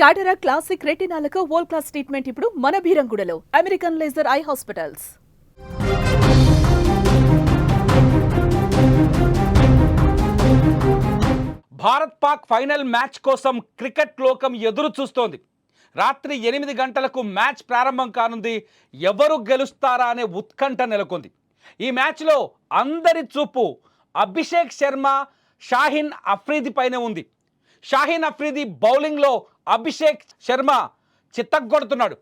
టాటరా classic రెటినాలకు world class treatment ఇప్పుడు మన బీరంగుడలో American laser eye hospitals. Bharat Pak final match కోసం క్రికెట్ లోకం ఎదురు చూస్తోంది. రాత్రి ఎనిమిది గంటలకు మ్యాచ్ ప్రారంభం కానుంది. ఎవరు గెలుస్తారా అనే ఉత్కంఠ నెలకొంది. ఈ మ్యాచ్లో అందరి చూపు అభిషేక్ శర్మ షాహిన్ అఫ్రీది పైన ఉంది. షాహిన్ అఫ్రీది బౌలింగ్లో అభిషేక్ శర్మ చిత్తగొడుతున్నాడు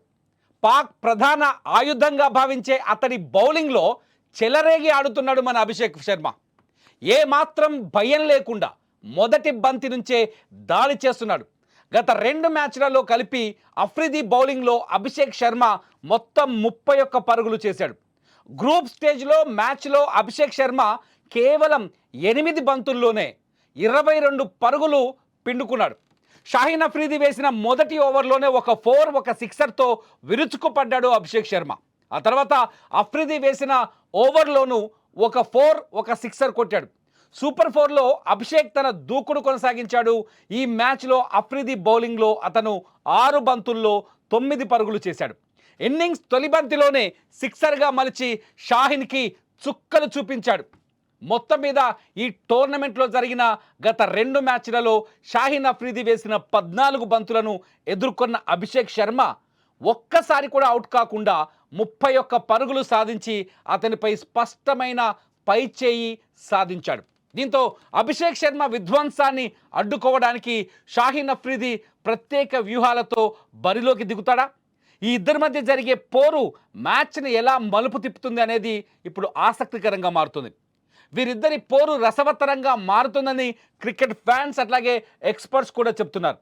పాక్ ప్రధాన ఆయుధంగా భావించే అతడి బౌలింగ్లో చెలరేగి ఆడుతున్నాడు మన అభిషేక్ శర్మ. ఏ మాత్రం భయం లేకుండా మొదటి బంతి నుంచే దాడి చేస్తున్నాడు. గత రెండు మ్యాచ్లలో కలిపి అఫ్రిది బౌలింగ్లో అభిషేక్ శర్మ మొత్తం ముప్పై ఒక్క పరుగులు చేశాడు. గ్రూప్ స్టేజ్లో మ్యాచ్లో అభిషేక్ శర్మ కేవలం ఎనిమిది బంతుల్లోనే ఇరవై రెండు పరుగులు పిండుకున్నాడు. షాహీన్ అఫ్రీది వేసిన మొదటి ఓవర్లోనే ఒక ఫోర్ ఒక సిక్సర్తో విరుచుకుపడ్డాడు అభిషేక్ శర్మ. ఆ తర్వాత అఫ్రీది వేసిన ఓవర్లోనూ ఒక ఫోర్ ఒక సిక్సర్ కొట్టాడు. సూపర్ ఫోర్లో అభిషేక్ తన దూకుడు కొనసాగించాడు. ఈ మ్యాచ్లో అఫ్రీది బౌలింగ్లో అతను ఆరు బంతుల్లో తొమ్మిది పరుగులు చేశాడు. ఇన్నింగ్స్ తొలి బంతిలోనే సిక్సర్గా మలిచి షాహిన్కి చుక్కలు చూపించాడు. మొత్తం మీద ఈ టోర్నమెంట్లో జరిగిన గత రెండు మ్యాచ్లలో షాహీన్ అఫ్రీది వేసిన పద్నాలుగు బంతులను ఎదుర్కొన్న అభిషేక్ శర్మ ఒక్కసారి కూడా అవుట్ కాకుండా ముప్పై ఒక్క పరుగులు సాధించి అతనిపై స్పష్టమైన పై చేయి సాధించాడు. దీంతో అభిషేక్ శర్మ విధ్వంసాన్ని అడ్డుకోవడానికి షాహీన్ అఫ్రీది ప్రత్యేక వ్యూహాలతో బరిలోకి దిగుతాడా? ఈ ఇద్దరి మధ్య జరిగే పోరు మ్యాచ్ని ఎలా మలుపు తిప్పుతుంది అనేది ఇప్పుడు ఆసక్తికరంగా మారుతుంది. వీరిద్దరి పోరు రసవత్తరంగా మారుతుందని క్రికెట్ ఫ్యాన్స్ అట్లాగే ఎక్స్పర్ట్స్ కూడా చెప్తున్నారు.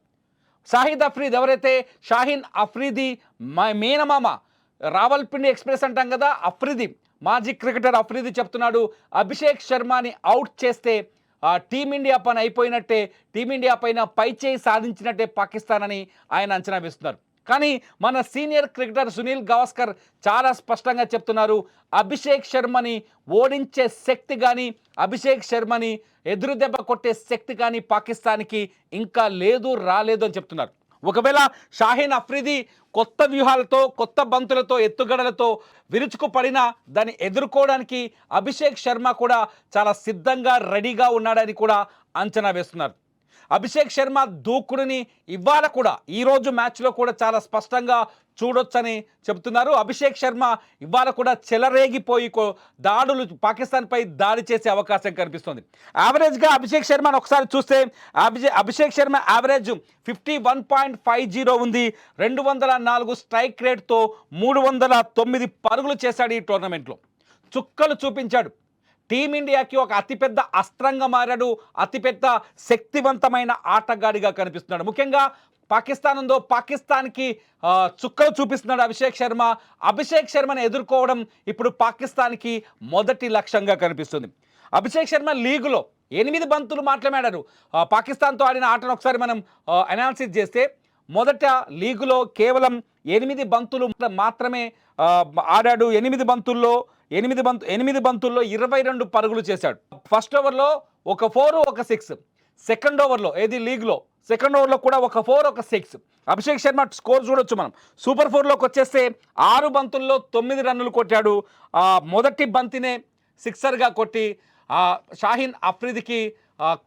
షాహిద్ అఫ్రీద్ ఎవరైతే షాహీన్ అఫ్రీది మేనమామ రావల్పిండి ఎక్స్ప్రెస్ అంటాం కదా అఫ్రీది మాజీ క్రికెటర్ అఫ్రీది చెప్తున్నాడు అభిషేక్ శర్మని అవుట్ చేస్తే టీమిండియా పని అయిపోయినట్టే టీమిండియా పైన పై చేయి సాధించినట్టే పాకిస్తాన్ అని ఆయన అంచనా వేస్తున్నారు. కానీ మన సీనియర్ క్రికెటర్ సునీల్ గవాస్కర్ చాలా స్పష్టంగా చెప్తున్నారు అభిషేక్ శర్మని ఓడించే శక్తి కానీ అభిషేక్ శర్మని ఎదురు దెబ్బ కొట్టే శక్తి కానీ పాకిస్తాన్కి ఇంకా లేదు రాలేదు అని చెప్తున్నారు. ఒకవేళ షాహీన్ అఫ్రిది కొత్త వ్యూహాలతో కొత్త బంతులతో ఎత్తుగడలతో విరుచుకుపడినా దాన్ని ఎదుర్కోవడానికి అభిషేక్ శర్మ కూడా చాలా సిద్ధంగా రెడీగా ఉన్నాడని కూడా అంచనా వేస్తున్నారు. అభిషేక్ శర్మ దూకుడుని ఇవాళ కూడా ఈరోజు మ్యాచ్లో కూడా చాలా స్పష్టంగా చూడొచ్చని చెబుతున్నారు. అభిషేక్ శర్మ ఇవాళ కూడా చెలరేగిపోయి కో- దాడులు పాకిస్తాన్పై దాడి చేసే అవకాశం కనిపిస్తుంది. యావరేజ్గా అభిషేక్ శర్మను ఒకసారి చూస్తే అభిషే Abhishek Sharma average fifty one point five zero ఉంది. రెండు వందల నాలుగు స్ట్రైక్ రేట్తో మూడు వందల తొమ్మిది పరుగులు చేశాడు ఈ టోర్నమెంట్లో. చుక్కలు చూపించాడు. టీమిండియాకి ఒక అతిపెద్ద అస్త్రంగా మారాడు అతిపెద్ద శక్తివంతమైన ఆటగాడిగా కనిపిస్తున్నాడు. ముఖ్యంగా పాకిస్తాన్ ఉందో పాకిస్తాన్కి చుక్కలు చూపిస్తున్నాడు అభిషేక్ శర్మ. అభిషేక్ శర్మను ఎదుర్కోవడం ఇప్పుడు పాకిస్తాన్కి మొదటి లక్ష్యంగా కనిపిస్తుంది. అభిషేక్ శర్మ లీగులో ఎనిమిది బంతులు మాట్లాడారు పాకిస్తాన్తో ఆడిన ఆటను ఒకసారి మనం అనాలిసిస్ చేస్తే మొదట లీగులో కేవలం ఎనిమిది బంతులు మాత్రమే ఆడాడు. ఎనిమిది బంతుల్లో ఎనిమిది బంతు ఎనిమిది బంతుల్లో ఇరవై రెండు పరుగులు చేశాడు. ఫస్ట్ ఓవర్లో ఒక ఫోర్ ఒక సిక్స్ సెకండ్ ఓవర్లో ఏది? లీగ్లో సెకండ్ ఓవర్లో కూడా ఒక ఫోర్ ఒక సిక్స్ అభిషేక్ శర్మ స్కోర్ చూడొచ్చు మనం. సూపర్ ఫోర్లోకి వచ్చేస్తే ఆరు బంతుల్లో తొమ్మిది రన్నులు కొట్టాడు. ఆ, మొదటి బంతినే సిక్సర్గా కొట్టి షాహీన్ అఫ్రీదికి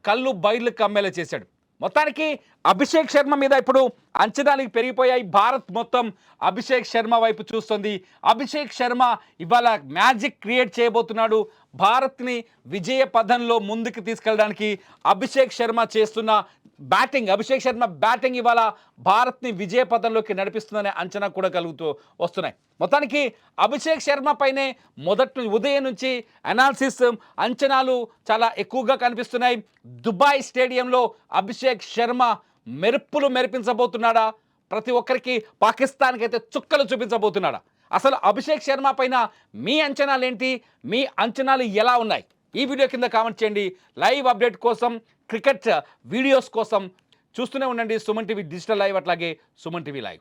కళ్ళు బయలు కమ్మేలా చేశాడు. మొత్తానికి అభిషేక్ శర్మ మీద ఇప్పుడు అంచనాలు పెరిగిపోయాయి. భారత్ మొత్తం అభిషేక్ శర్మ వైపు చూస్తుంది. అభిషేక్ శర్మ ఇవాళ మ్యాజిక్ క్రియేట్ చేయబోతున్నాడు. భారత్ని విజయ పథంలో ముందుకు తీసుకెళ్ళడానికి అభిషేక్ శర్మ చేస్తున్న బ్యాటింగ్ అభిషేక్ శర్మ బ్యాటింగ్ ఇవాళ భారత్ని విజయ పథంలోకి నడిపిస్తుందనే అంచనా కూడా కలుగుతూ వస్తున్నాయి. మొత్తానికి అభిషేక్ శర్మ పైనే మొదటి ఉదయం నుంచి అనాలిసిస్ అంచనాలు చాలా ఎక్కువగా కనిపిస్తున్నాయి. దుబాయ్ స్టేడియంలో అభిషేక్ శర్మ మెరుపులు మెరిపించబోతున్నాడా? ప్రతి ఒక్కరికి పాకిస్తాన్కి అయితే చుక్కలు చూపించబోతున్నాడా? అసలు అభిషేక్ శర్మ పైన మీ అంచనాలు ఏంటి మీ అంచనాలు ఎలా ఉన్నాయి? ఈ వీడియో కింద కామెంట్ చేయండి. లైవ్ అప్డేట్ కోసం క్రికెట్ వీడియోస్ కోసం చూస్తూనే ఉండండి. సుమన్ టీవీ డిజిటల్ లైవ్ అట్లాగే సుమన్ టీవీ లైవ్.